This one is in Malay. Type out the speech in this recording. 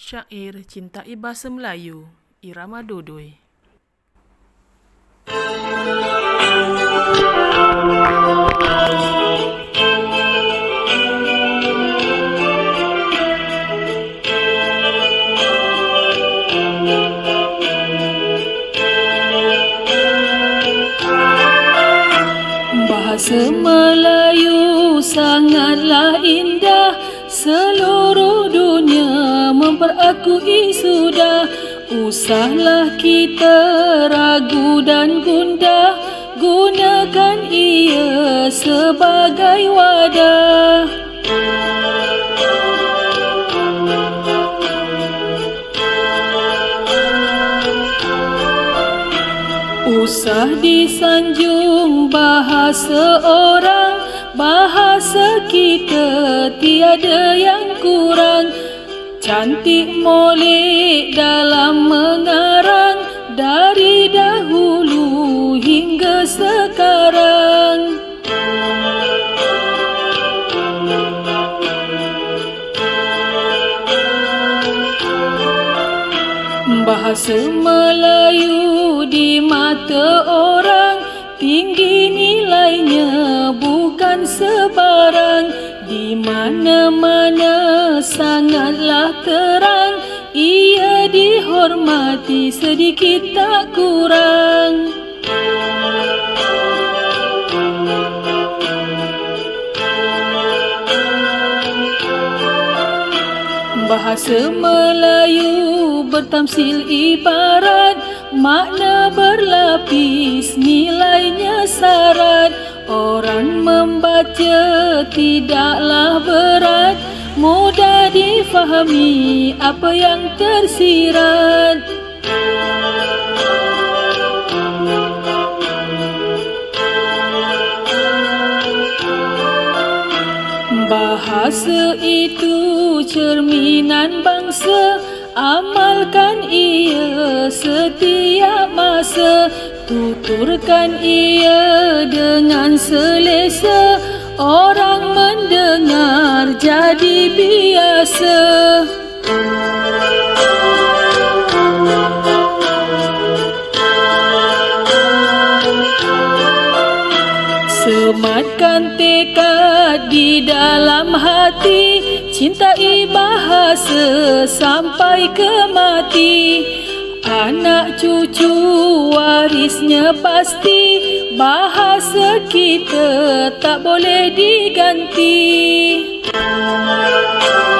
Syair Cintai Bahasa Melayu Irama Dodoi. Bahasa Melayu sangatlah indah Seluruh dunia memperakui sudah Usahlah kita ragu dan gundah. Gunakan ia sebagai wadah. Usah disanjung bahasa orang Bahasa kita tiada yang kurang Cantik molek dalam mengarang Dari dahulu hingga sekarang. Bahasa Melayu di mata orang Tinggi nilainya bukan sebarang Di mana-mana sangatlah terang. Ia dihormati sedikit tak kurang. Bahasa Melayu bertamsil ibarat. Makna berlapis nilainya Orang membaca tidaklah berat. Mudah difahami apa yang tersirat. Bahasa itu cerminan bangsa Amalkan ia setiap masa Tuturkan ia dengan selesa. Orang mendengar jadi biasa Sematkan tekad di dalam hati. Cintai bahasa sampai ke mati. Anak cucu warisnya pasti. Bahasa kita tak boleh diganti. Thank you.